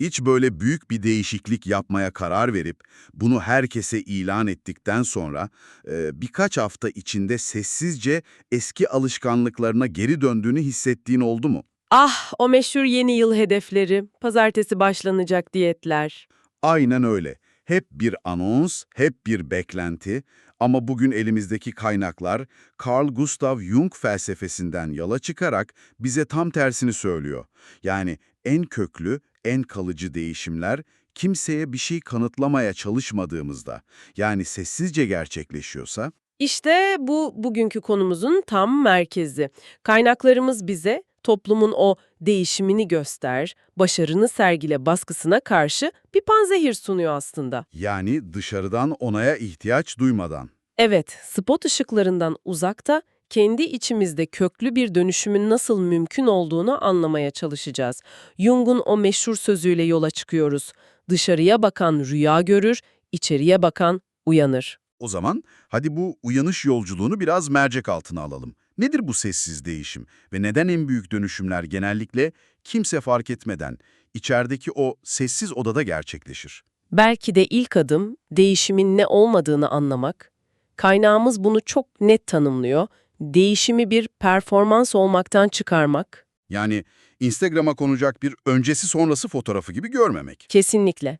Hiç böyle büyük bir değişiklik yapmaya karar verip bunu herkese ilan ettikten sonra e, birkaç hafta içinde sessizce eski alışkanlıklarına geri döndüğünü hissettiğin oldu mu? Ah, o meşhur yeni yıl hedefleri, pazartesi başlanacak diyetler. Aynen öyle. Hep bir anons, hep bir beklenti ama bugün elimizdeki kaynaklar Carl Gustav Jung felsefesinden yola çıkarak bize tam tersini söylüyor. Yani en köklü, en kalıcı değişimler kimseye bir şey kanıtlamaya çalışmadığımızda, yani sessizce gerçekleşiyorsa, İşte bu bugünkü konumuzun tam merkezi. Kaynaklarımız bize toplumun o değişimini göster, başarını sergile baskısına karşı bir panzehir sunuyor aslında. yani dışarıdan onaya ihtiyaç duymadan. Evet, spot ışıklarından uzakta kendi içimizde köklü bir dönüşümün nasıl mümkün olduğunu anlamaya çalışacağız. Jung'un o meşhur sözüyle yola çıkıyoruz. Dışarıya bakan rüya görür, içeriye bakan uyanır. O zaman hadi bu uyanış yolculuğunu biraz mercek altına alalım. Nedir bu sessiz değişim ve neden en büyük dönüşümler genellikle kimse fark etmeden içerideki o sessiz odada gerçekleşir? Belki de ilk adım değişimin ne olmadığını anlamak. Kaynağımız bunu çok net tanımlıyor. Değişimi bir performans olmaktan çıkarmak. Yani Instagram'a konacak bir öncesi sonrası fotoğrafı gibi görmemek. Kesinlikle.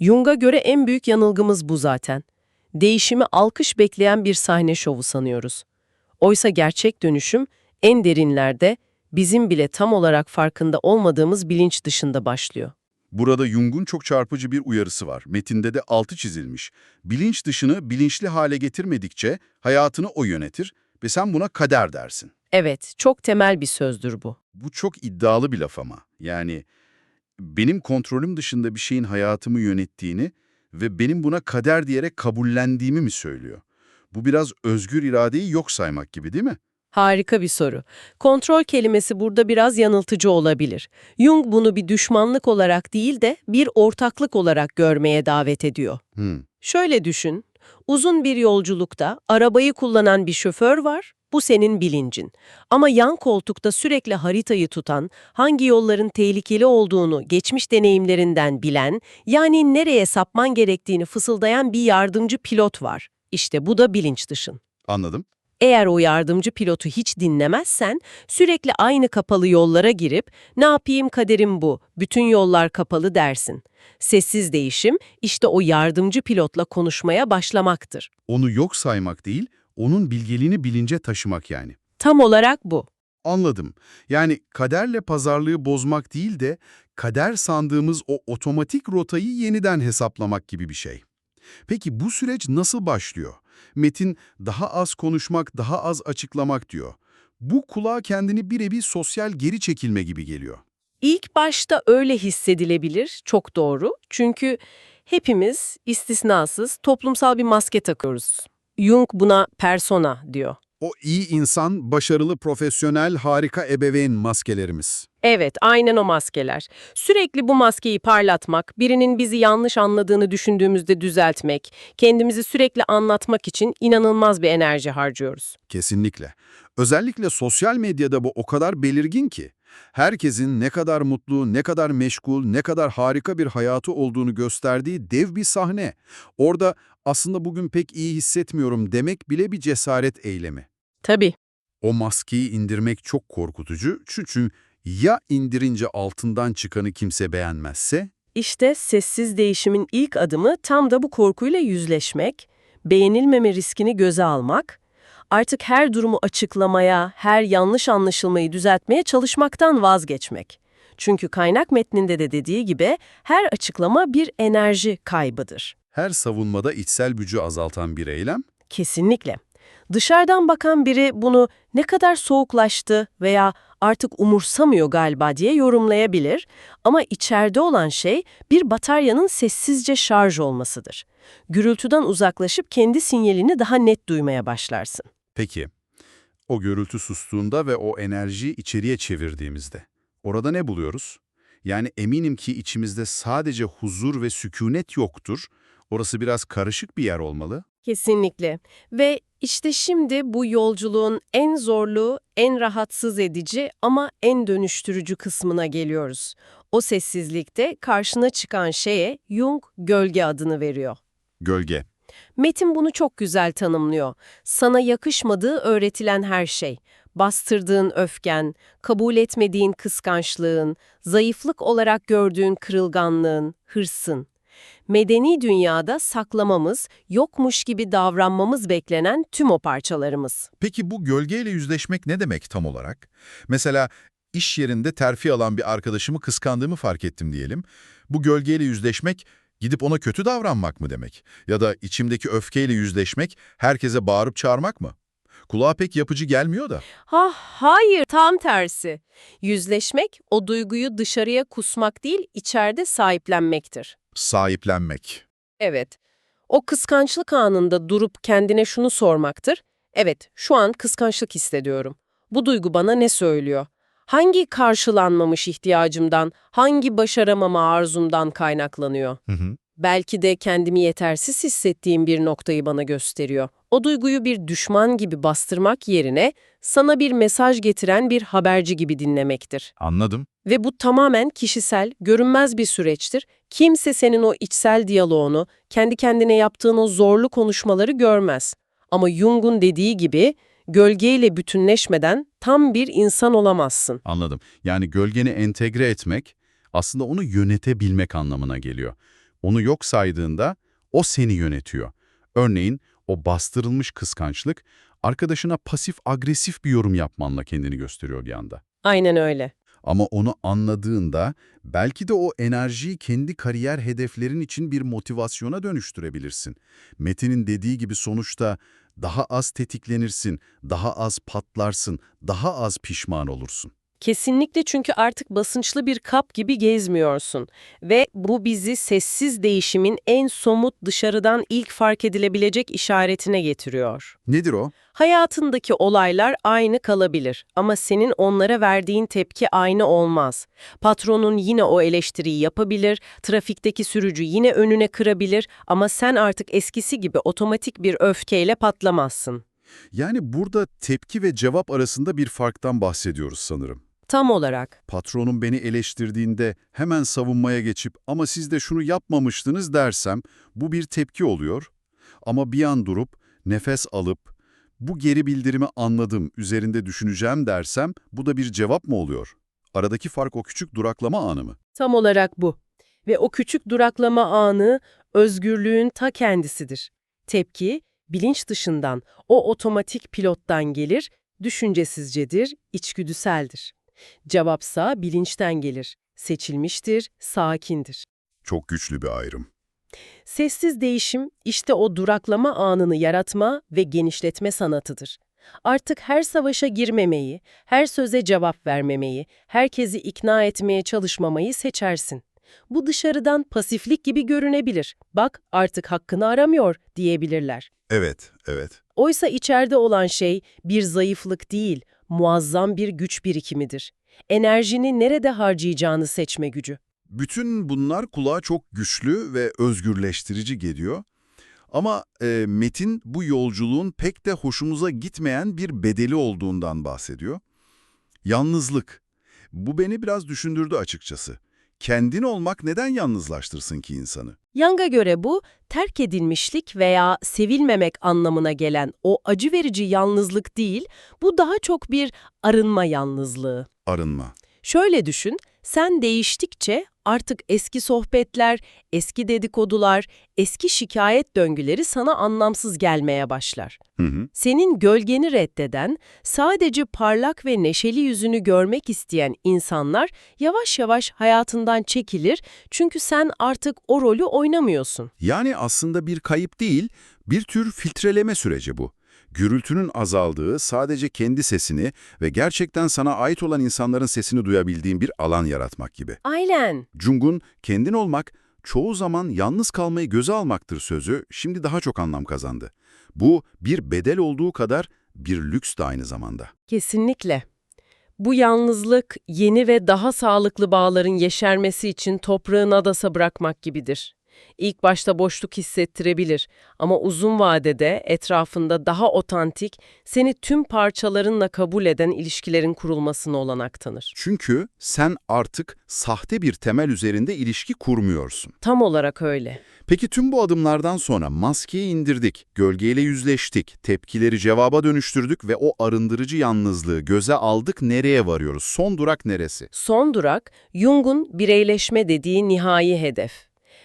Jung'a göre en büyük yanılgımız bu zaten. Değişimi alkış bekleyen bir sahne şovu sanıyoruz. Oysa gerçek dönüşüm en derinlerde, bizim bile tam olarak farkında olmadığımız bilinç dışında başlıyor. Burada Jung'un çok çarpıcı bir uyarısı var. Metinde de altı çizilmiş. Bilinç dışını bilinçli hale getirmedikçe hayatını o yönetir ve sen buna kader dersin. Evet, çok temel bir sözdür bu. Bu çok iddialı bir laf ama. Yani benim kontrolüm dışında bir şeyin hayatımı yönettiğini ve benim buna kader diyerek kabullendiğimi mi söylüyor? Bu biraz özgür iradeyi yok saymak gibi değil mi? Harika bir soru. Kontrol kelimesi burada biraz yanıltıcı olabilir. Jung bunu bir düşmanlık olarak değil de bir ortaklık olarak görmeye davet ediyor. Hmm. Şöyle düşün, uzun bir yolculukta arabayı kullanan bir şoför var, bu senin bilincin. Ama yan koltukta sürekli haritayı tutan, hangi yolların tehlikeli olduğunu geçmiş deneyimlerinden bilen, yani nereye sapman gerektiğini fısıldayan bir yardımcı pilot var. İşte bu da bilinç dışın. Anladım. Eğer o yardımcı pilotu hiç dinlemezsen, sürekli aynı kapalı yollara girip, ne yapayım kaderim bu, bütün yollar kapalı dersin. Sessiz değişim, işte o yardımcı pilotla konuşmaya başlamaktır. Onu yok saymak değil, onun bilgeliğini bilince taşımak yani. Tam olarak bu. Anladım. Yani kaderle pazarlığı bozmak değil de kader sandığımız o otomatik rotayı yeniden hesaplamak gibi bir şey. Peki bu süreç nasıl başlıyor? Metin daha az konuşmak, daha az açıklamak diyor. Bu kulağa kendini birebir sosyal geri çekilme gibi geliyor. İlk başta öyle hissedilebilir, çok doğru. Çünkü hepimiz istisnasız toplumsal bir maske takıyoruz. Jung buna persona diyor. O iyi insan, başarılı, profesyonel, harika ebeveyn maskelerimiz. Evet, aynen o maskeler. Sürekli bu maskeyi parlatmak, birinin bizi yanlış anladığını düşündüğümüzde düzeltmek, kendimizi sürekli anlatmak için inanılmaz bir enerji harcıyoruz. Kesinlikle. Özellikle sosyal medyada bu o kadar belirgin ki. Herkesin ne kadar mutlu, ne kadar meşgul, ne kadar harika bir hayatı olduğunu gösterdiği dev bir sahne. Orada aslında bugün pek iyi hissetmiyorum demek bile bir cesaret eylemi. Tabii. O maskeyi indirmek çok korkutucu çünkü ya indirince altından çıkanı kimse beğenmezse? İşte sessiz değişimin ilk adımı tam da bu korkuyla yüzleşmek, beğenilmeme riskini göze almak, artık her durumu açıklamaya, her yanlış anlaşılmayı düzeltmeye çalışmaktan vazgeçmek. Çünkü kaynak metninde de dediği gibi her açıklama bir enerji kaybıdır. Her savunmada içsel gücü azaltan bir eylem, Kesinlikle. Dışarıdan bakan biri bunu ne kadar soğuklaştı veya artık umursamıyor galiba diye yorumlayabilir ama içeride olan şey bir bataryanın sessizce şarj olmasıdır. Gürültüden uzaklaşıp kendi sinyalini daha net duymaya başlarsın. Peki, o gürültü sustuğunda ve o enerjiyi içeriye çevirdiğimizde, orada ne buluyoruz? Yani eminim ki içimizde sadece huzur ve sükunet yoktur, orası biraz karışık bir yer olmalı. Kesinlikle. Ve İşte şimdi bu yolculuğun en zorlu, en rahatsız edici ama en dönüştürücü kısmına geliyoruz. O sessizlikte karşına çıkan şeye Jung gölge adını veriyor. Gölge. Metin bunu çok güzel tanımlıyor. Sana yakışmadığı öğretilen her şey. Bastırdığın öfken, kabul etmediğin kıskançlığın, zayıflık olarak gördüğün kırılganlığın, hırsın. Medeni dünyada saklamamız, yokmuş gibi davranmamız beklenen tüm o parçalarımız. Peki bu gölgeyle yüzleşmek ne demek tam olarak? Mesela iş yerinde terfi alan bir arkadaşımı kıskandığımı fark ettim diyelim. Bu gölgeyle yüzleşmek gidip ona kötü davranmak mı demek? Ya da içimdeki öfkeyle yüzleşmek herkese bağırıp çağırmak mı? Kulağa pek yapıcı gelmiyor da. Ha hayır, tam tersi. Yüzleşmek, o duyguyu dışarıya kusmak değil, içeride sahiplenmektir. Sahiplenmek. Evet. O kıskançlık anında durup kendine şunu sormaktır. Evet, şu an kıskançlık hissediyorum. Bu duygu bana ne söylüyor? Hangi karşılanmamış ihtiyacımdan, hangi başaramama arzumdan kaynaklanıyor? Hı hı. Belki de kendimi yetersiz hissettiğim bir noktayı bana gösteriyor. O duyguyu bir düşman gibi bastırmak yerine sana bir mesaj getiren bir haberci gibi dinlemektir. Anladım. Ve bu tamamen kişisel, görünmez bir süreçtir. Kimse senin o içsel diyaloğunu, kendi kendine yaptığın o zorlu konuşmaları görmez. Ama Jung'un dediği gibi, gölgeyle bütünleşmeden tam bir insan olamazsın. Anladım. Yani gölgeni entegre etmek aslında onu yönetebilmek anlamına geliyor. Onu yok saydığında o seni yönetiyor. Örneğin o bastırılmış kıskançlık arkadaşına pasif agresif bir yorum yapmanla kendini gösteriyor bir anda. Aynen öyle. Ama onu anladığında belki de o enerjiyi kendi kariyer hedeflerin için bir motivasyona dönüştürebilirsin. Metin'in dediği gibi sonuçta daha az tetiklenirsin, daha az patlarsın, daha az pişman olursun. Kesinlikle çünkü artık basınçlı bir kap gibi gezmiyorsun. Ve bu bizi sessiz değişimin en somut dışarıdan ilk fark edilebilecek işaretine getiriyor. Nedir o? Hayatındaki olaylar aynı kalabilir ama senin onlara verdiğin tepki aynı olmaz. Patronun yine o eleştiriyi yapabilir, trafikteki sürücü yine önüne kırabilir ama sen artık eskisi gibi otomatik bir öfkeyle patlamazsın. Yani burada tepki ve cevap arasında bir farktan bahsediyoruz sanırım. Tam olarak. Patronum beni eleştirdiğinde hemen savunmaya geçip ama siz de şunu yapmamıştınız dersem bu bir tepki oluyor. Ama bir an durup nefes alıp bu geri bildirimi anladım, üzerinde düşüneceğim dersem bu da bir cevap mı oluyor? Aradaki fark o küçük duraklama anı mı? Tam olarak bu. Ve o küçük duraklama anı özgürlüğün ta kendisidir. Tepki, bilinç dışından, o otomatik pilottan gelir, düşüncesizcedir, içgüdüseldir. Cevapsa bilinçten gelir, seçilmiştir, sakindir. Çok güçlü bir ayrım. Sessiz değişim işte o duraklama anını yaratma ve genişletme sanatıdır. Artık her savaşa girmemeyi, her söze cevap vermemeyi, herkesi ikna etmeye çalışmamayı seçersin. Bu dışarıdan pasiflik gibi görünebilir. Bak artık hakkını aramıyor diyebilirler. Evet, evet. Oysa içeride olan şey bir zayıflık değil, muazzam bir güç birikimidir. Enerjini nerede harcayacağını seçme gücü. Bütün bunlar kulağa çok güçlü ve özgürleştirici geliyor. Ama e, Metin bu yolculuğun pek de hoşumuza gitmeyen bir bedeli olduğundan bahsediyor. Yalnızlık. Bu beni biraz düşündürdü açıkçası. Kendin olmak neden yalnızlaştırsın ki insanı? Young'a göre bu, terk edilmişlik veya sevilmemek anlamına gelen o acı verici yalnızlık değil, bu daha çok bir arınma yalnızlığı. Arınma. Şöyle düşün, sen değiştikçe artık eski sohbetler, eski dedikodular, eski şikayet döngüleri sana anlamsız gelmeye başlar. Hı hı. Senin gölgeni reddeden, sadece parlak ve neşeli yüzünü görmek isteyen insanlar yavaş yavaş hayatından çekilir çünkü sen artık o rolü oynamıyorsun. Yani aslında bir kayıp değil, bir tür filtreleme süreci bu. Gürültünün azaldığı, sadece kendi sesini ve gerçekten sana ait olan insanların sesini duyabildiğin bir alan yaratmak gibi. Aynen. Jung'un kendin olmak, çoğu zaman yalnız kalmayı göze almaktır sözü şimdi daha çok anlam kazandı. Bu bir bedel olduğu kadar bir lüks de aynı zamanda. Kesinlikle. Bu yalnızlık yeni ve daha sağlıklı bağların yeşermesi için toprağın adasa bırakmak gibidir. İlk başta boşluk hissettirebilir ama uzun vadede etrafında daha otantik, seni tüm parçalarınla kabul eden ilişkilerin kurulmasına olanak tanır. Çünkü sen artık sahte bir temel üzerinde ilişki kurmuyorsun. Tam olarak öyle. Peki tüm bu adımlardan sonra maskeyi indirdik, gölgeyle yüzleştik, tepkileri cevaba dönüştürdük ve o arındırıcı yalnızlığı göze aldık nereye varıyoruz? Son durak neresi? Son durak, Jung'un bireyleşme dediği nihai hedef.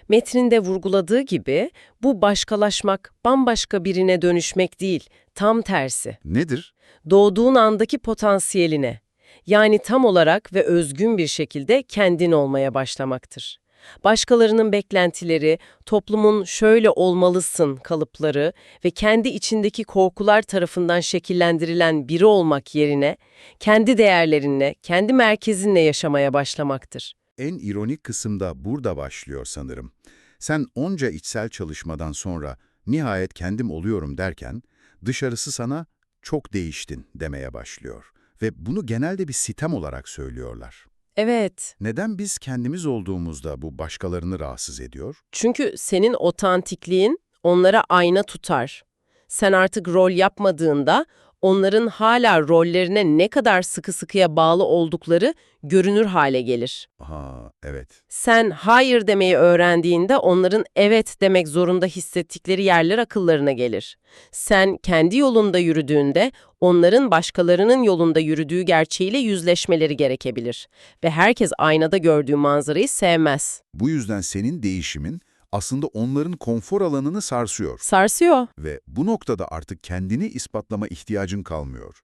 Metninde vurguladığı gibi bu başkalaşmak, bambaşka birine dönüşmek değil, tam tersi. Nedir? Doğduğun andaki potansiyeline, yani tam olarak ve özgün bir şekilde kendin olmaya başlamaktır. Başkalarının beklentileri, toplumun şöyle olmalısın kalıpları ve kendi içindeki korkular tarafından şekillendirilen biri olmak yerine kendi değerlerinle, kendi merkezinle yaşamaya başlamaktır. En ironik kısım da burada başlıyor sanırım. Sen onca içsel çalışmadan sonra nihayet kendim oluyorum derken dışarısı sana çok değiştin demeye başlıyor. Ve bunu genelde bir sitem olarak söylüyorlar. Evet, Neden biz kendimiz olduğumuzda bu başkalarını rahatsız ediyor? çünkü senin otantikliğin onlara ayna tutar. Sen artık rol yapmadığında onların hala rollerine ne kadar sıkı sıkıya bağlı oldukları görünür hale gelir. Aha, evet. Sen hayır demeyi öğrendiğinde onların evet demek zorunda hissettikleri yerler akıllarına gelir. Sen kendi yolunda yürüdüğünde onların başkalarının yolunda yürüdüğü gerçeğiyle yüzleşmeleri gerekebilir. Ve herkes aynada gördüğü manzarayı sevmez. Bu yüzden senin değişimin aslında onların konfor alanını sarsıyor. Sarsıyor. Ve bu noktada artık kendini ispatlama ihtiyacın kalmıyor.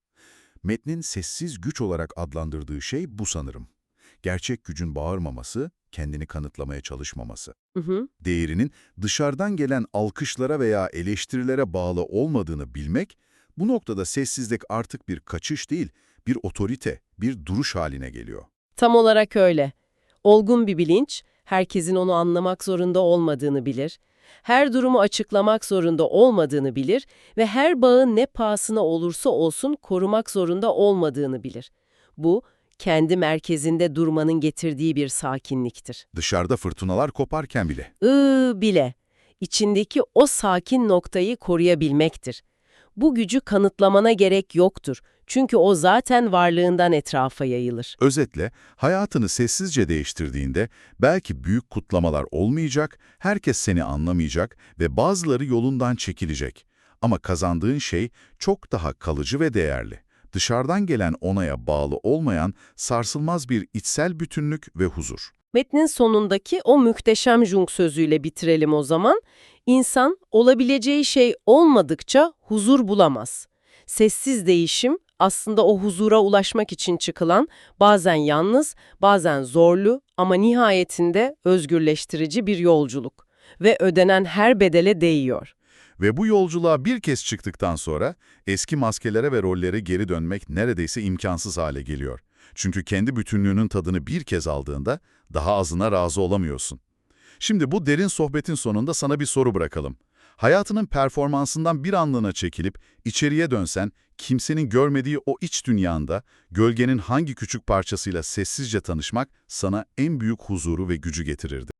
Metnin sessiz güç olarak adlandırdığı şey bu sanırım. Gerçek gücün bağırmaması, kendini kanıtlamaya çalışmaması. Hı hı. Değerinin dışarıdan gelen alkışlara veya eleştirilere bağlı olmadığını bilmek, bu noktada sessizlik artık bir kaçış değil, bir otorite, bir duruş haline geliyor. Tam olarak öyle. Olgun bir bilinç, herkesin onu anlamak zorunda olmadığını bilir, her durumu açıklamak zorunda olmadığını bilir ve her bağın ne pahasına olursa olsun korumak zorunda olmadığını bilir. Bu, kendi merkezinde durmanın getirdiği bir sakinliktir. Dışarıda fırtınalar koparken bile. I bile, içindeki o sakin noktayı koruyabilmektir. Bu gücü kanıtlamana gerek yoktur. Çünkü o zaten varlığından etrafa yayılır. Özetle, hayatını sessizce değiştirdiğinde belki büyük kutlamalar olmayacak, herkes seni anlamayacak ve bazıları yolundan çekilecek. Ama kazandığın şey çok daha kalıcı ve değerli. Dışarıdan gelen onaya bağlı olmayan sarsılmaz bir içsel bütünlük ve huzur. Metnin sonundaki o muhteşem Jung sözüyle bitirelim o zaman. İnsan olabileceği şey olmadıkça huzur bulamaz. Sessiz değişim aslında o huzura ulaşmak için çıkılan bazen yalnız, bazen zorlu ama nihayetinde özgürleştirici bir yolculuk. Ve ödenen her bedele değiyor. Ve bu yolculuğa bir kez çıktıktan sonra eski maskelere ve rollere geri dönmek neredeyse imkansız hale geliyor. Çünkü kendi bütünlüğünün tadını bir kez aldığında daha azına razı olamıyorsun. Şimdi bu derin sohbetin sonunda sana bir soru bırakalım. Hayatının performansından bir anlığına çekilip içeriye dönsen, kimsenin görmediği o iç dünyanda gölgenin hangi küçük parçasıyla sessizce tanışmak sana en büyük huzuru ve gücü getirirdi?